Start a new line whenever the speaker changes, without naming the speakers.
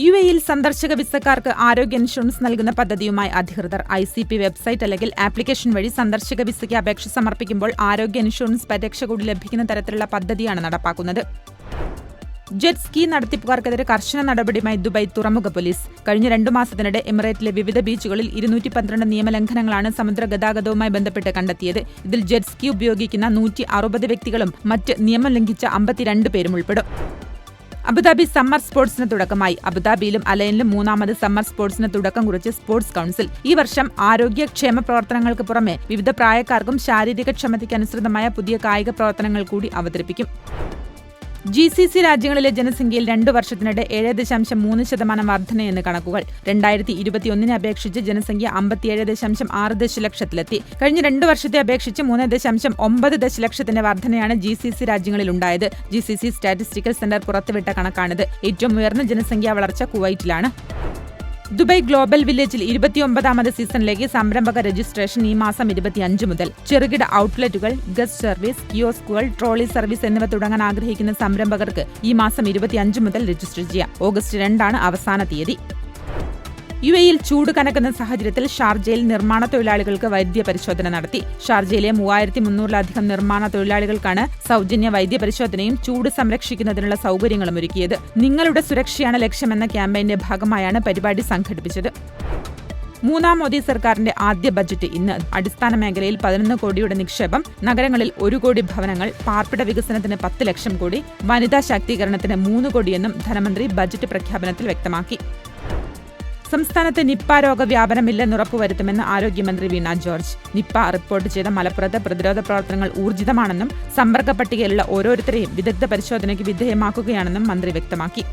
U എയിൽ സന്ദർശക വിസക്കാർക്ക് ആരോഗ്യ ഇൻഷുറൻസ് നൽകുന്ന പദ്ധതിയുമായി അധികൃതർ ഐ സി പി വെബ്സൈറ്റ് അല്ലെങ്കിൽ ആപ്ലിക്കേഷൻ വഴി സന്ദർശക വിസയ്ക്ക് അപേക്ഷ സമർപ്പിക്കുമ്പോൾ ആരോഗ്യ ഇൻഷുറൻസ് പരിരക്ഷ കൂടി ലഭിക്കുന്ന തരത്തിലുള്ള പദ്ധതിയാണ് നടപ്പാക്കുന്നത്. ജെറ്റ് സ്കീ നടത്തിപ്പുകാർക്കെതിരെ കർശന നടപടിയുമായി ദുബായ് തുറമുഖ പോലീസ്. കഴിഞ്ഞ രണ്ടു മാസത്തിനിടെ എമിറേറ്റിലെ വിവിധ ബീച്ചുകളിൽ ഇരുന്നൂറ്റി പന്ത്രണ്ട് നിയമലംഘനങ്ങളാണ് സമുദ്ര ഗതാഗതവുമായി ബന്ധപ്പെട്ട് കണ്ടെത്തിയത്. ഇതിൽ ജെറ്റ് സ്കീ ഉപയോഗിക്കുന്ന നൂറ്റി അറുപത് വ്യക്തികളും മറ്റ് നിയമം ലംഘിച്ച അമ്പത്തിരണ്ട് പേരും ഉൾപ്പെടും. അബുദാബി സമ്മർ സ്പോർട്സിന് തുടക്കമായി. അബുദാബിയിലും അലയനിലും മൂന്നാമത് സമ്മർ സ്പോർട്സിന് തുടക്കം കുറിച്ച് സ്പോർട്സ് കൌൺസിൽ. ഈ വർഷം ആരോഗ്യ ക്ഷേമ പ്രവർത്തനങ്ങൾക്ക് പുറമെ വിവിധ പ്രായക്കാർക്കും ശാരീരിക ക്ഷമതയ്ക്ക് അനുസൃതമായ പുതിയ കായിക പ്രവർത്തനങ്ങൾ കൂടി അവതരിപ്പിക്കും. ജി സി സി രാജ്യങ്ങളിലെ ജനസംഖ്യയിൽ രണ്ടു വർഷത്തിനിടെ ഏഴ് ദശാംശം മൂന്ന് ശതമാനം വർധനയെന്ന് കണക്കുകൾ. രണ്ടായിരത്തി ഇരുപത്തിയൊന്നിനെ അപേക്ഷിച്ച് ജനസംഖ്യ അമ്പത്തിയേഴ് ദശാംശം ആറ് ദശലക്ഷത്തിലെത്തി. കഴിഞ്ഞ രണ്ടു വർഷത്തെ അപേക്ഷിച്ച് മൂന്ന് ദശാംശം ഒമ്പത് ദശലക്ഷത്തിന്റെ വർധനയാണ് ജി സി സി രാജ്യങ്ങളിൽ ഉണ്ടായത് G C C statistical centre പുറത്തുവിട്ട കണക്കാണിത്. ഏറ്റവും ഉയർന്ന ജനസംഖ്യാ വളർച്ച കുവൈറ്റിലാണ്. ദുബായ് ഗ്ലോബൽ വില്ലേജിൽ ഇരുപത്തിയൊമ്പതാമത് സീസണിലേക്ക് സംരംഭക രജിസ്ട്രേഷൻ ഈ മാസം ഇരുപത്തിയഞ്ച് മുതൽ. ചെറുകിട ഔട്ട്ലെറ്റുകൾ ഗസ്റ്റ് സർവീസ് കിയോസ്കുകൾ ട്രോളി സർവീസ് എന്നിവ തുടങ്ങാൻ ആഗ്രഹിക്കുന്ന സംരംഭകർക്ക് ഈ മാസം ഇരുപത്തിയഞ്ച് മുതൽ രജിസ്റ്റർ ചെയ്യാം. ഓഗസ്റ്റ് രണ്ടാണ് അവസാന തീയതി. യു എയിൽ ചൂട് കനക്കുന്ന സാഹചര്യത്തിൽ ഷാർജയിൽ നിർമ്മാണ തൊഴിലാളികൾക്ക് വൈദ്യ പരിശോധന നടത്തി. ഷാർജയിലെ മൂവായിരത്തി മുന്നൂറിലധികം നിർമ്മാണ തൊഴിലാളികൾക്കാണ് സൗജന്യ വൈദ്യ പരിശോധനയും ചൂട് സംരക്ഷിക്കുന്നതിനുള്ള സൗകര്യങ്ങളും ഒരുക്കിയത്. നിങ്ങളുടെ സുരക്ഷയാണ് ലക്ഷ്യമെന്ന ക്യാമ്പയിന്റെ ഭാഗമായാണ് പരിപാടി സംഘടിപ്പിച്ചത്. മൂന്നാം മോദി സർക്കാരിന്റെ ആദ്യ ബജറ്റ് ഇന്ന്. അടിസ്ഥാന മേഖലയിൽ പതിനൊന്ന് കോടിയുടെ നിക്ഷേപം നഗരങ്ങളിൽ ഒരു കോടി ഭവനങ്ങൾ പാർപ്പിട വികസനത്തിന് പത്ത് ലക്ഷം കോടി വനിതാ ശാക്തീകരണത്തിന് മൂന്ന് കോടിയെന്നും ധനമന്ത്രി ബജറ്റ് പ്രഖ്യാപനത്തിൽ വ്യക്തമാക്കി. സംസ്ഥാനത്ത് നിപ്പ രോഗവ്യാപനമില്ലെന്ന് ഉറപ്പുവരുത്തുമെന്ന് ആരോഗ്യമന്ത്രി വീണ ജോർജ്. നിപ്പ റിപ്പോർട്ട് ചെയ്ത മലപ്പുറത്ത് പ്രതിരോധ പ്രവർത്തനങ്ങൾ ഊർജിതമാണെന്നും സമ്പർക്ക പട്ടികയിലുള്ള ഓരോരുത്തരെയും വിദഗ്ധ പരിശോധനയ്ക്ക് വിധേയമാക്കുകയാണെന്നും മന്ത്രി വ്യക്തമാക്കി.